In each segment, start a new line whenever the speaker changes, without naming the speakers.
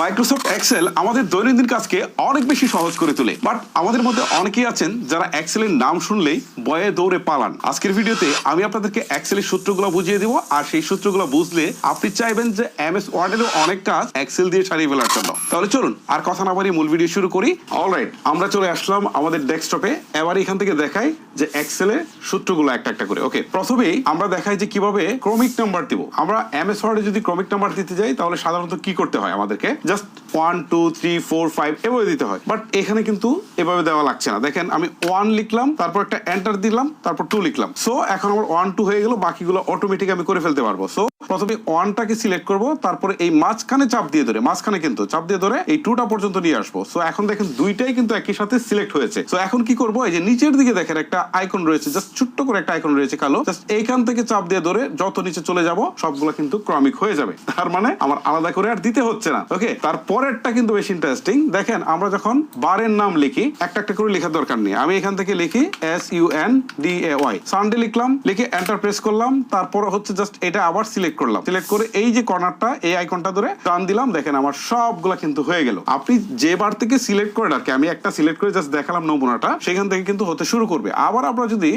Microsoft Excel আমাদের দৈনন্দিন কাজকে অনেক বেশি সহজ করে তোলে। বাট আমাদের মধ্যে অনেকেই আছেন যারা এক্সেলের নাম শুনলেই বয়ে দৌড়ে পালান। আজকের ভিডিওতে আমি আপনাদেরকে এক্সেলের সূত্রগুলো বুঝিয়ে দিব, আর সেই সূত্রগুলো বুঝলে আপনি চাইবেন যে এম এস ওয়ার্ডেরও অনেক কাজ এক্সেল দিয়ে সারিয়ে ফেলার জন্য। তাহলে চলুন, আর কথা না বাড়িয়ে মূল ভিডিও শুরু করি। অলরাইট আমরা চলে আসলাম আমাদের ডেস্কটপে এবার এখান থেকে দেখাই যে এক্সেলের সূত্রগুলো একটা একটা করে। ওকে প্রথমেই আমরা দেখাই যে কীভাবে ক্রমিক নাম্বার দিব। আমরা এম এস ওয়ার্ডে যদি ক্রমিক নাম্বার দিতে যাই, তাহলে সাধারণত কি করতে হয় আমাদেরকে? Just one two three four five এভাবে দিতে হয়। বাট এখানে কিন্তু এভাবে দেওয়া লাগছে না। দেখেন, আমি ওয়ান লিখলাম, তারপর একটা এন্টার দিলাম, তারপর টু লিখলাম। সো এখন আমার ওয়ান টু হয়ে গেল, বাকিগুলো অটোমেটিক আমি করে ফেলতে পারব। সো প্রথমে ওয়ানটাকে সিলেক্ট করব, তারপরে এই মাঝখানে চাপ দিয়ে ধরে, মাঝখানে কিন্তু চাপ দিয়ে ধরে এই টুটা পর্যন্ত নিয়ে আসব। সো এখন দেখেন দুইটাই কিন্তু একই সাথে সিলেক্ট হয়েছে। সো এখন কি করব? এই যে নিচের দিকে দেখেন একটা আইকন রয়েছে জাস্ট ছোট্ট করে একটা আইকন রয়েছে কালো। জাস্ট এইখান থেকে চাপ দিয়ে ধরে যত নিচে চলে যাব, সবগুলো কিন্তু ক্রমিক হয়ে যাবে। তার মানে আমার আলাদা করে আর দিতে হচ্ছে না। ওকে তারপরেরটা কিন্তু বেশি ইন্টারেস্টিং দেখেন, আমরা যখন বারের নাম লিখি, একটা একটা করে লেখার দরকার নেই। আমি এখান থেকে লিখি S U N D A Y Sunday লিখলাম, লিখে এন্টার প্রেস করলাম, তারপর হচ্ছে জাস্ট এটা আবার সিলেক্ট করলাম। সিলেক্ট করে এই যে কর্নারটা এই আইকনটা ধরে টান দিলাম, দেখেন আমার সবগুলা কিন্তু হয়ে গেল। আপনি যে বার থেকে সিলেক্ট করেন আর কি, আমি একটা সিলেক্ট করে জাস্ট দেখালাম নমুনাটা, সেখান থেকে কিন্তু হতে শুরু করবে। আবার আমরা যদি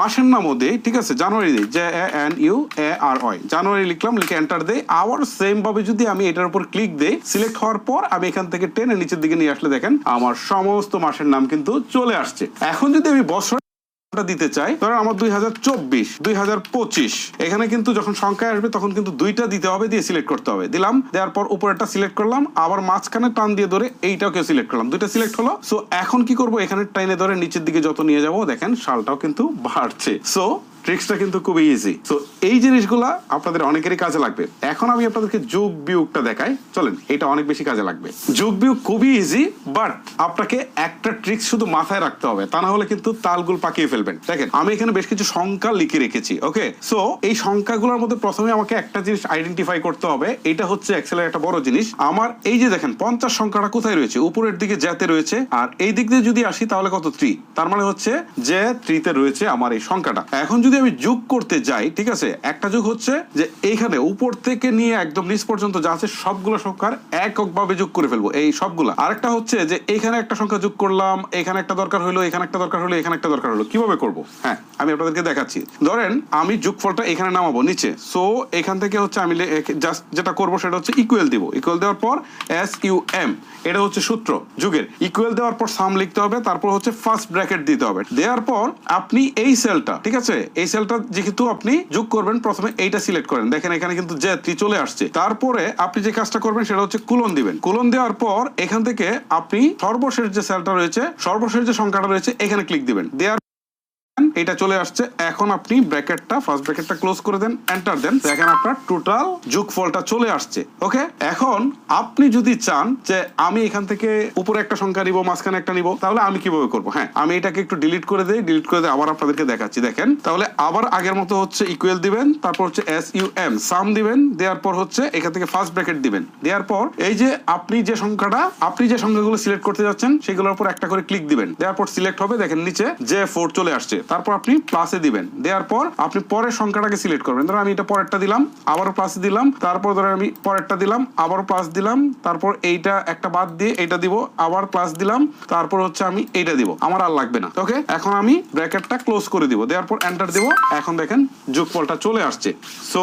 মাসের নামও দিই, ঠিক আছে, জানুয়ারি দিই J N, U, A, R, Y. January লিখলাম, লিখে এন্টার দেই। আবার সেম ভাবে যদি আমি এটার উপর ক্লিক দেই সিলেক্ট হওয়ার পর আমি এখান থেকে টেনে নিচের দিকে নিয়ে আসলে দেখেন, আমার সমস্ত মাসের নাম কিন্তু চলে আসছে। এখন যদি আমি বছর দিতে চাই। ধরো আমার দুই হাজার চব্বিশ, দুই হাজার পঁচিশ। এখানে কিন্তু যখন সংখ্যায় আসবে, তখন কিন্তু দুইটা দিতে হবে, দিয়ে সিলেক্ট করতে হবে। দিলাম, দেওয়ার পর উপরেরটা সিলেক্ট করলাম, আবার মাঝখানে টান দিয়ে ধরে এইটাকে সিলেক্ট করলাম। দুইটা সিলেক্ট হলো। সো এখন কি করব? এখানে টাইনে ধরে নিচের দিকে যত নিয়ে যাব, দেখেন, সালটাও কিন্তু বাড়ছে। সো ট্রিক্সটা কিন্তু খুবই ইজি তো এই জিনিসগুলা আপনাদের অনেকেরই কাজে লাগবে। এখন আমি আপনাদেরকে যোগ বিয়োগটা দেখাই। চলেন, এটা অনেক বেশি কাজে লাগবে। যোগ বিয়োগ খুবই ইজি বাট আপনাকে একটা ট্রিক্স শুধু মাথায় রাখতে হবে। তা না হলে কিন্তু তালগুল পাকিয়ে ফেলবেন। দেখেন, আমি এখানে বেশ কিছু সংখ্যা লিখে রেখেছি ওকে সো এই সংখ্যাগুলোর মধ্যে প্রথমে আমাকে একটা জিনিস আইডেন্টিফাই করতে হবে। এটা হচ্ছে এক্সেলের একটা বড় জিনিস। আমার, এই যে দেখেন, পঞ্চাশ সংখ্যাটা কোথায় রয়েছে? উপরের দিকে জ্যাতে রয়েছে। আর এই দিক দিয়ে যদি আসি, তাহলে কত? থ্রি তার মানে হচ্ছে যে থ্রিতে রয়েছে আমার এই সংখ্যাটা। এখন যদি আমি যোগ করতে যাই, ঠিক আছে? একটা যোগ হচ্ছে যে এইখানে উপর থেকে নিয়ে একদম নিচ পর্যন্ত যা আছে সবগুলো সংখ্যার এককভাবে যোগ করে ফেলব, এই সবগুলা। আরেকটা হচ্ছে যে এইখানে একটা সংখ্যা যোগ করলাম, এখানে একটা দরকার হলো, এখানে একটা দরকার হলো, এখানে একটা দরকার হলো। কীভাবে করব? হ্যাঁ আমি আপনাদেরকে দেখাচ্ছি। ধরেন আমি যোগফলটা এখানে নামাবো, নিচে। সো এখান থেকে হচ্ছে আমি জাস্ট যেটা করব সেটা হচ্ছে ইকুয়াল দিব। ইকুয়াল দেওয়ার পর এস ইউ এম এটা হচ্ছে সূত্র, যুগের। ইকুয়াল দেওয়ার পর সাম লিখতে হবে, তারপর হচ্ছে ফার্স্ট ব্র্যাকেট দিতে হবে। দেওয়ার পর আপনি এই সেলটা ঠিক আছে? এই সেলটা যেহেতু আপনি যোগ করবেন, প্রথমে এইটা সিলেক্ট করেন। দেখেন এখানে কিন্তু যে থ্রি চলে আসছে। তারপরে আপনি যে কাজটা করবেন সেটা হচ্ছে কুলন দিবেন। কুলন দেওয়ার পর এখান থেকে আপনি সর্বশেষ যে সেলটা রয়েছে, সর্বশেষ যে সংখ্যাটা রয়েছে, এখানে ক্লিক দিবেন। দেওয়ার এটা চলে আসছে। এখন আপনি ব্র্যাকেটটা ফার্স্ট ব্র্যাকেটটা ক্লোজ করে দেন এন্টার দেন। দেখেন আপনার টোটাল যোগফলটা চলে আসছে ওকে এখন আপনি যদি চান যে আমি এখান থেকে উপরে একটা সংখ্যা নিব, মাঝখানে একটা নিব, তাহলে আমি কীভাবে করব? হ্যাঁ আমি এটাকে একটু ডিলিট করে দেই ডিলিট করে দিয়ে আবার আপনাদেরকে দেখাচ্ছি। দেখেন, তাহলে আবার আগের মতো হচ্ছে ইকুয়াল দিবেন, তারপর হচ্ছে এস ইউ এম সাম দিবেন, দেওয়ার পর হচ্ছে এখান থেকে ফার্স্ট ব্র্যাকেট দিবেন। দেওয়ার পর এই যে আপনি যে সংখ্যাটা, আপনি যে সংখ্যাগুলো সিলেক্ট করতে যাচ্ছেন, সেগুলোর উপর একটা করে ক্লিক দিবেন। দেওয়ার পর সিলেক্ট হবে, দেখেন নিচে যে ফোর চলে আসছে। তারপর আপনি প্লাসে দিবেন। দেওয়ার পর আপনি পরের সংখ্যাটাকে সিলেক্ট করবেন। ধরো আমি এটা পরেরটা দিলাম, আবারও প্লাসে দিলাম, তারপর ধরো আমি পরেরটা দিলাম, আবারও প্লাস দিলাম, তারপর এইটা একটা বাদ দিয়ে এইটা দিব, আবার প্লাস দিলাম, তারপর হচ্ছে আমি এইটা দিব। আমার আর লাগবে না। ওকে এখন আমি ব্র্যাকেটটা ক্লোজ করে দিব। দেওয়ার পর এন্টার দিব। এখন দেখেন যোগফলটা চলে আসছে। সো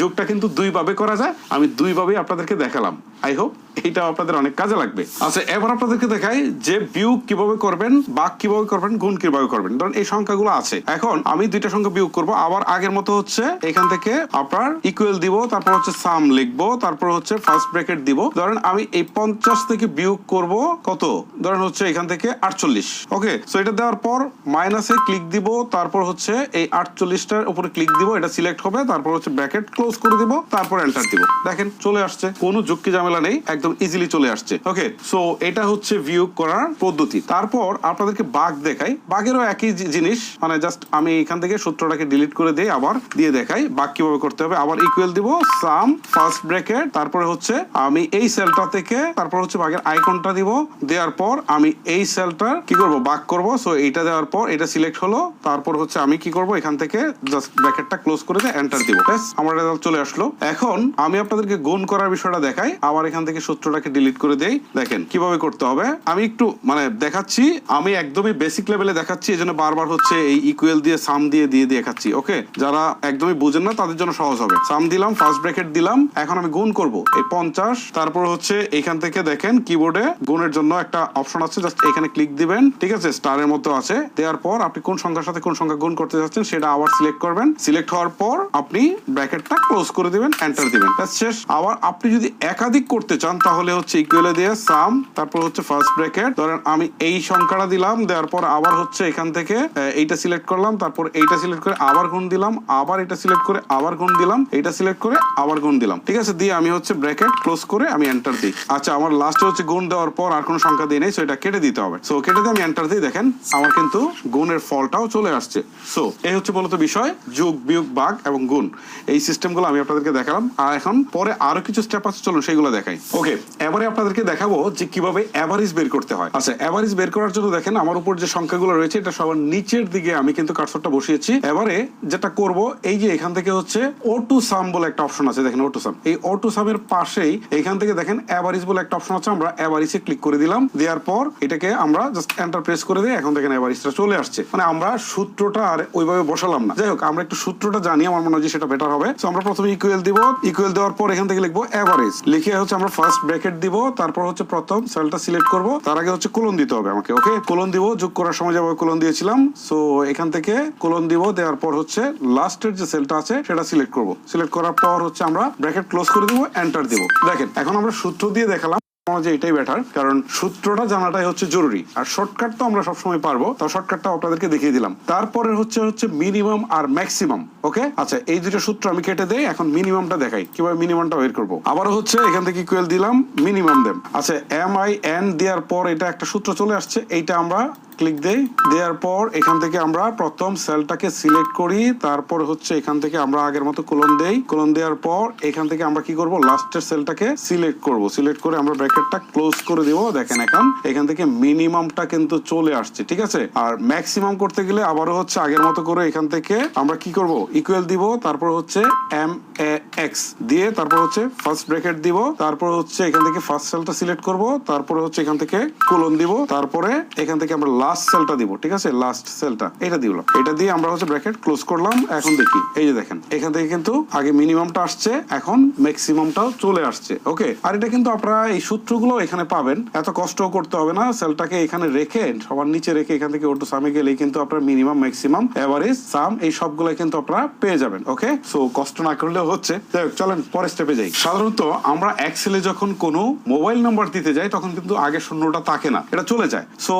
যোগটা কিন্তু দুইভাবে করা যায়। আমি দুইভাবেই আপনাদেরকে দেখালাম। আই হোপ এইটা আপনাদের অনেক কাজে লাগবে। আচ্ছা এবার আপনাদেরকে দেখাই যে বিয়োগ কীভাবে করবেন, বাক কীভাবে করবেন, গুণ কীভাবে করবেন। ধরুন এই সংখ্যাগুলো আছে। এখন আমি দুইটা সংখ্যা বিয়োগ করব। আবার আগের মতো হচ্ছে এখান থেকে আপনার ইকুয়াল দিব, তারপর হচ্ছে সাম লিখব, তারপর হচ্ছে ফার্স্ট ব্র্যাকেট দিব। ধরেন আমি এই পঞ্চাশ থেকে বিয়োগ করব কত? ধরেন হচ্ছে এখান থেকে আটচল্লিশ। ওকে সো এটা দেওয়ার পর মাইনাসে ক্লিক দিব, তারপর হচ্ছে এই আটচল্লিশটার উপরে ক্লিক দিব, এটা সিলেক্ট হবে, তারপর হচ্ছে ব্র্যাকেট ক্লোজ করে দিব, তারপর এন্টার দিব। দেখেন, চলে আসছে। কোনো যুক্তি ঝামেলা নেই, একদম ইজিলি চলে আসছে। ওকে সো এটা হচ্ছে ভিউ করার পদ্ধতি। তারপর আপনাদেরকে বাঘ দেখাই। বাঘেরও একই জিনিস মানে জাস্ট আমি এখান থেকে সূত্রটাকে ডিলিট করে দিয়ে আবার দিয়ে দেখাই বাক কীভাবে করতে হবে। আবার ইকুয়াল দিব সাম ফার্স্ট ব্র্যাকেট তারপরে হচ্ছে আমি এই সেলটা থেকে, তারপর হচ্ছে বাগের আইকনটা দিব। দেওয়ার পর আমি এই সেলটার কি করব? বাক করব। সো এইটা দেওয়ার পর এটা সিলেক্ট হলো। তারপর হচ্ছে আমি কি করব? এখান থেকে জাস্ট ব্র্যাকেটটা ক্লোজ করে দিয়ে এন্টার দিব। ব্যাস, আমার রেজাল্ট চলে আসলো। এখন আমি আপনাদেরকে গুণ করার বিষয়টা দেখাই। আবার এখান থেকে সূত্রটাকে ডিলিট করে দেই। দেখেন, কীভাবে করতে হবে? আমি একটু মানে দেখাচ্ছি, আমি একদমই বেসিক লেভেলে দেখাচ্ছি এই জন্য বারবার হচ্ছে এই ইকুয়েল দিয়ে সাম দিয়ে দিয়ে দেখাচ্ছি ওকে যারা একদমই বুঝেন না, তাদের জন্য সহজ হবে। সাম দিলাম ফার্স্ট ব্র্যাকেট দিলাম, এখন আমি গুণ করব, এই পঞ্চাশ। তারপর হচ্ছে এখান থেকে দেখেন কিবোর্ডে গুণের জন্য একটা অপশন আছে জাস্ট এখানে ক্লিক দিবেন, ঠিক আছে? স্টারের মতো আছে, দেওয়ার পর আপনি কোন সংখ্যার সাথে কোন সংখ্যা গুণ করতে যাচ্ছেন, সেটা আবার সিলেক্ট করবেন। সিলেক্ট হওয়ার পর আপনি ব্র্যাকেটটা ক্লোজ করে দিবেন এন্টার দিবেন। শেষ। আবার আপনি যদি একাধিক করতে চান, তাহলে হচ্ছে ইকুয়ালে দিয়ে সাম তারপর হচ্ছে ফার্স্ট ব্র্যাকেট ধরেন আমি এই সংখ্যাটা দিলাম, দেওয়ার পর আবার হচ্ছে এখান থেকে এইটা সিলেক্ট করলাম, তারপর এইটা সিলেক্ট করে আবার গুণ দিলাম, আবার এটা সিলেক্ট করে আবার গুণ দিলাম, এইটা সিলেক্ট করে আবার গুণ দিলাম। ঠিক আছে? দিয়ে আমি হচ্ছে ব্র্যাকেট ক্লোজ করে আমি এন্টার দিই। আচ্ছা আমার লাস্টে হচ্ছে গুণ দেওয়ার পর আর কোনো সংখ্যা দিই নেই সো এটা কেটে দিতে হবে। সো কেটে দিয়ে আমি এন্টার দিই, দেখেন, আমার কিন্তু গুণের ফলটাও চলে আসছে। সো এই হচ্ছে মূলত বিষয়, যোগ, বিয়োগ বাগ এবং গুণ। এই সিস্টেমগুলো আমি আপনাদেরকে দেখালাম। আর এখন পরে আরও কিছু স্টেপ আছে, চলুন সেগুলো দেখাই। ওকে এবারে আপনাদেরকে দেখাবো যে কীভাবে অ্যাভারেজ বের করতে হয়। আচ্ছা অ্যাভারেজ বের করার জন্য দেখেন আমার উপর যে সংখ্যাগুলো রয়েছে, এটা সবার নিচের দিকে আমি কিন্তু কার্সরটা বসিয়েছি। এবারে যেটা করব, এই যে এখান থেকে হচ্ছে ও টু সাম বলে একটা অপশন আছে, দেখেন ও টু সাম এই ও টু সামের পাশেই এখান থেকে দেখেন অ্যাভারেজ বলে একটা অপশন আছে, আমরা অ্যাভারেজে ক্লিক করে দিলাম। দেওয়ার পর এটাকে আমরা জাস্ট এন্টার প্রেস করে দিই এখন দেখেন অ্যাভারেজটা চলে আসছে। মানে আমরা সূত্রটা আর ওইভাবে বসালাম না। যাই হোক, আমরা একটু সূত্রটা জানি, আমার মনে হয় যে সেটা বেটার হবে। তো আমরা প্রথমে ইকুয়াল দিব। ইকুয়াল দেওয়ার পর এখান থেকে লিখব অ্যাভারেজ লিখে হচ্ছে আমরা ফার্স্ট ব্র্যাকেট দিব, তারপর হচ্ছে প্রথম সেলটা সিলেক্ট করব। তার আগে হচ্ছে কোলন দিতে হবে আমাকে ওকে কোলন দিব, যোগ করার সময় যাব কোলন দিয়েছিলাম। সো এখান থেকে কোলন দিব, দেওয়ার পর হচ্ছে লাস্টের যে সেলটা আছে, সেটা সিলেক্ট করব। সিলেক্ট করার পর হচ্ছে আমরা ব্র্যাকেট ক্লোজ করে দিব এন্টার দিব। দেখেন, এখন আমরা সূত্র দিয়ে দেখালাম। যে এটাই বেটার কারণ সূত্রটা জানাটাই হচ্ছে জরুরি। আর শর্টকাট তো আমরা সবসময় পারব, তাও শর্টকাটটা আপনাদেরকে দেখিয়ে দিলাম। তারপরে হচ্ছে হচ্ছে মিনিমাম আর ম্যাক্সিমাম ওকে আচ্ছা এই দুটো সূত্র আমি কেটে দেই, এখন মিনিমামটা দেখাই, কীভাবে মিনিমামটা বের করব। আবারও হচ্ছে, এখান থেকে ইকুয়েল দিলাম মিনিমাম দেম আচ্ছা এম আই এন দেওয়ার পর এটা একটা সূত্র চলে আসছে, এইটা আমরা ক্লিক দেই, দেওয়ার পর এখান থেকে আমরা প্রথম সেলটাকে সিলেক্ট করি, তারপর হচ্ছে এখান থেকে আমরা আগের মতো কোলন দেই। কোলন দেওয়ার পর এখান থেকে আমরা কি করব? লাস্টের সেলটাকে সিলেক্ট করব। সিলেক্ট করে আমরা ব্র্যাকেটটা ক্লোজ করে দিব, দেখেন এখন। এখান থেকে মিনিমামটা কিন্তু চলে আসছে, ঠিক আছে? আর ম্যাক্সিমাম করতে গেলে আবারও হচ্ছে আগের মতো করে এখান থেকে আমরা কি করব? ইকুয়াল দিব, তারপর হচ্ছে এম এ এক্স দিয়ে তারপর হচ্ছে ফার্স্ট ব্র্যাকেট দিব, তারপর হচ্ছে এখান থেকে ফার্স্ট সেলটা সিলেক্ট করব, তারপরে হচ্ছে এখান থেকে কোলন দিব, তারপরে এখান থেকে আমরা লাস্ট সেলটা দিব, ঠিক আছে? লাস্ট সেলটা এটা দিলাম এটা দিয়ে আমরা হচ্ছে ব্র্যাকেট ক্লোজ করলাম, এখন দেখি। এই যে দেখেন, এখান থেকে কিন্তু আগে মিনিমামটা আসছে, এখন ম্যাক্সিমামটাও চলে আসছে ওকে আর এটা কিন্তু আপনারা এই সূত্রগুলো এখানে পাবেন। এত কষ্ট করতে হবে না সেলটাকে এখানে রেখে, সবার নিচে রেখে এখান থেকে ওটু সামে গেলেই কিন্তু আপনার মিনিমাম ম্যাক্সিমাম এভারেজ সাম এই সবগুলো কিন্তু আপনারা পেয়ে যাবেন ওকে সো কষ্ট না করলে হচ্ছে। চলেন পরের স্টেপে যাই। সাধারণত আমরা এক্সেলে যখন কোনো মোবাইল নাম্বার দিতে যাই, তখন কিন্তু আগে শূন্যটা থাকে না, এটা চলে যায়। সো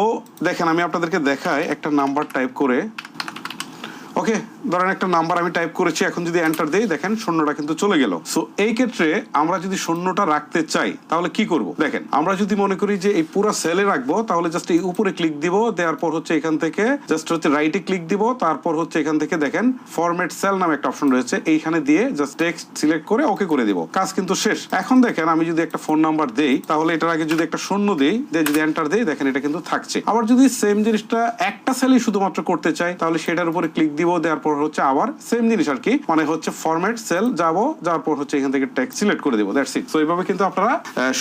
দেখেন আমি আপনাদেরকে দেখাই একটা নাম্বার টাইপ করে। ওকে, ধরেন একটা নাম্বার আমি টাইপ করেছি, এখন যদি এন্টার দেই, দেখেন শূন্যটা কিন্তু চলে গেল। সো এই ক্ষেত্রে আমরা যদি শূন্যটা রাখতে চাই, তাহলে কি করব? দেখেন, আমরা যদি মনে করি যে এই পুরো সেলে রাখব, তাহলে জাস্ট এই উপরে ক্লিক দিব, দেওয়ার পর হচ্ছে এখান থেকে জাস্ট হচ্ছে রাইটে ক্লিক দিব, তারপর হচ্ছে এখান থেকে দেখেন ফরম্যাট সেল নামে একটা অপশন রয়েছে, এইখানে দিয়ে জাস্ট টেক্সট সিলেক্ট করে ওকে করে দিব। কাজ কিন্তু শেষ। এখন দেখেন, আমি যদি একটা ফোন নাম্বার দেই, তাহলে এটার আগে যদি একটা শূন্য দেই যদি এন্টার দেই, দেখেন এটা কিন্তু থাকছে। আবার যদি সেম জিনিসটা একটা সেলেই শুধুমাত্র করতে চাই, তাহলে সেটার উপরে ক্লিক দিব দেওয়ার পর হচ্ছে আবার সেম জিনিস আর কি। মানে হচ্ছে ফরম্যাট সেল যাব, যাওয়ার পর হচ্ছে এখান থেকে ট্যাক্স সিলেক্ট করে দিব দ্যাটস ইট সো এইভাবে কিন্তু আপনারা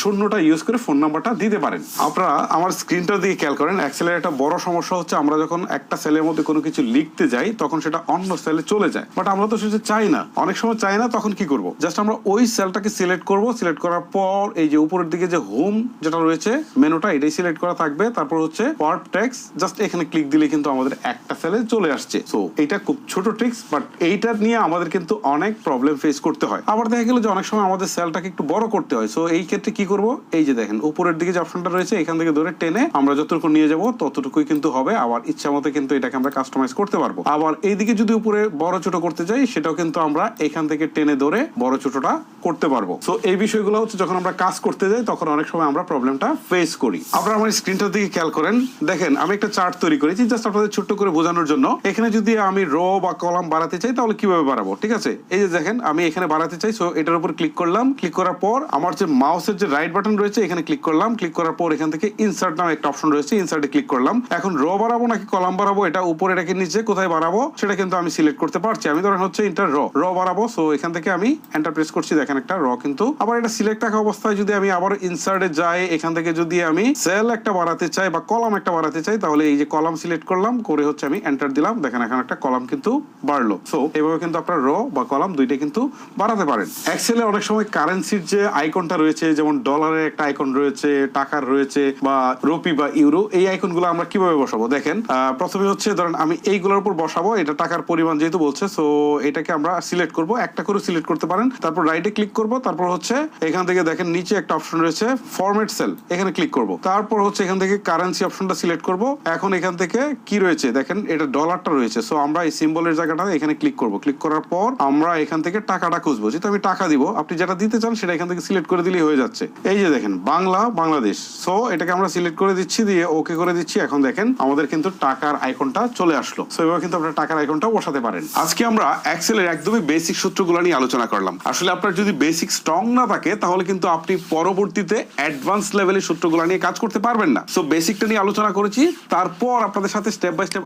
শূন্যটা ইউজ করে ফোন নাম্বারটা দিতে পারেন। আপনারা আমার স্ক্রিনটা দিয়ে খেয়াল করেন এক্সেলের একটা বড় সমস্যা হচ্ছে আমরা যখন একটা সেলের মধ্যে কোনো কিছু লিখতে যাই, তখন সেটা অন্য সেলে চলে যায়। বাট আমরা তো সেটা চাই না। অনেক সময় চাই না, তখন কি করব? জাস্ট আমরা ওই সেলটাকে সিলেক্ট করব সিলেক্ট করার পর এই যে উপরের দিকে যে হোম যেটা রয়েছে মেনুটা এটাই সিলেক্ট করা থাকবে। তারপর হচ্ছে ওয়ার্ড ট্যাক্স জাস্ট এখানে ক্লিক দিলে কিন্তু আমাদের একটা সেলে চলে আসছে। সো এটা ট্রিকটা খুব ছোট ট্রিক্স বাট এইটা নিয়ে আমাদের কিন্তু অনেক প্রবলেম ফেস করতে হয়। আবার দেখা গেল যে অনেক সময় আমাদের সেলটাকে একটু বড় করতে হয়। সো এই ক্ষেত্রে কি করব? এই যে দেখেন, উপরের দিকে যে অপশনটা রয়েছে, এখান থেকে ধরে টেনে আমরা যতটুকু নিয়ে যাব, ততটুকুই কিন্তু হবে। আবার ইচ্ছা মতো কিন্তু এটাকে আমরা কাস্টমাইজ করতে পারব। আবার এইদিকে যদি উপরে বড় ছোট করতে চাই সেটাও কিন্তু আমরা এখান থেকে টেনে ধরে বড় ছোটটা করতে পারব। সো এই বিষয়গুলো হচ্ছে যখন আমরা কাজ করতে যাই, তখন অনেক সময় আমরা প্রবলেমটা ফেস করি। আপনারা আমার স্ক্রিনটার দিকে খেয়াল করেন। দেখেন, আমি একটা চার্ট তৈরি করেছি জাস্ট আপনাদের ছোট্ট করে বোঝানোর জন্য। এখানে যদি আমি র বা কলাম বাড়াতে চাই, তাহলে কীভাবে বাড়াবো? ঠিক আছে? এই যে দেখেন, আমি এখানে বাড়াতে চাই সো এটার উপর ক্লিক করলাম। ক্লিক করার পর আমার যে মাউসের যে রাইট বাটন রয়েছে, এখানে ক্লিক করলাম। ক্লিক করার পর এখান থেকে ইনসার্ট নামে একটা অপশন রয়েছে ইনসার্টে ক্লিক করলাম। এখন র বাড়াবো নাকি কলাম বাড়াবো? এটা উপরে রেখে নিচে কোথায় বাড়াবো? সেটা কিন্তু আমি সিলেক্ট করতে পারছি। আমি ধরেন হচ্ছে ইন্টার র র বাড়াবো সো এখান থেকে আমি এন্টার প্রেস করছি। দেখেন একটা র কিন্তু আবার এটা সিলেক্ট রাখা অবস্থায় যদি আমি আবার ইনসার্টে যাই, এখান থেকে যদি আমি সেল একটা বাড়াতে চাই বা কলাম একটা বাড়াতে চাই, তাহলে এই যে কলাম সিলেক্ট করলাম, করে হচ্ছে আমি এন্টার দিলাম। দেখেন এখন একটা কলাম কিন্তু বাড়লো। সো এইভাবে কিন্তু আপনার র বা কলাম দুইটা কিন্তু বাড়াতে পারেন। এক্সেলে অনেক সময় কারেন্সির যে আইকনটা রয়েছে, যেমন ডলারের একটা আইকন রয়েছে, টাকার রয়েছে, বা রুপি বা ইউরো এই আইকনগুলো আমরা কীভাবে বসাবো? দেখেন প্রথমে হচ্ছে ধরেন আমি এইগুলোর উপর বসাবো, এটা টাকার পরিমাণ যেহেতু বলছে সো এটাকে আমরা সিলেক্ট করব, একটা করে সিলেক্ট করতে পারেন, তারপর রাইটে ক্লিক করব, তারপর হচ্ছে এখান থেকে দেখেন নিচে একটা অপশন রয়েছে ফরম্যাট সেল এখানে ক্লিক করব। তারপর হচ্ছে এখান থেকে কারেন্সি অপশনটা সিলেক্ট করব। এখন এখান থেকে কি রয়েছে? দেখেন, এটা ডলারটা রয়েছে সো আমরা এই সিম্বলের জায়গাটা এখানে ক্লিক করব। ক্লিক করার পর আমরা এখান থেকে টাকাটা খুঁজবো। যেহেতু আমি টাকা দিব, আপনি যেটা দিতে চান সেটা এখান থেকে সিলেক্ট করে দিলেই হয়ে যাচ্ছে। এই যে দেখেন, বাংলা, বাংলাদেশ। সো এটাকে আমরা সিলেক্ট করে দিচ্ছি, দিয়ে ওকে করে দিচ্ছি। এখন দেখেন, আমাদের কিন্তু টাকার আইকনটা চলে আসলো। সো এবার কিন্তু আপনার টাকার আইকনটা বসাতে পারেন। আজকে আমরা এক্সেলের একদমই বেসিক সূত্রগুলো নিয়ে আলোচনা করলাম। আসলে আপনার যদি বেসিক স্ট্রং না থাকে, তাহলে কিন্তু আপনি পরবর্তীতে অ্যাডভান্স লেভেলের সূত্রগুলো নিয়ে কাজ করতে পারবেন না। সো বেসিকটা নিয়ে আলোচনা করেছি। তারপর আপনাদের সাথে স্টেপ বাই স্টেপ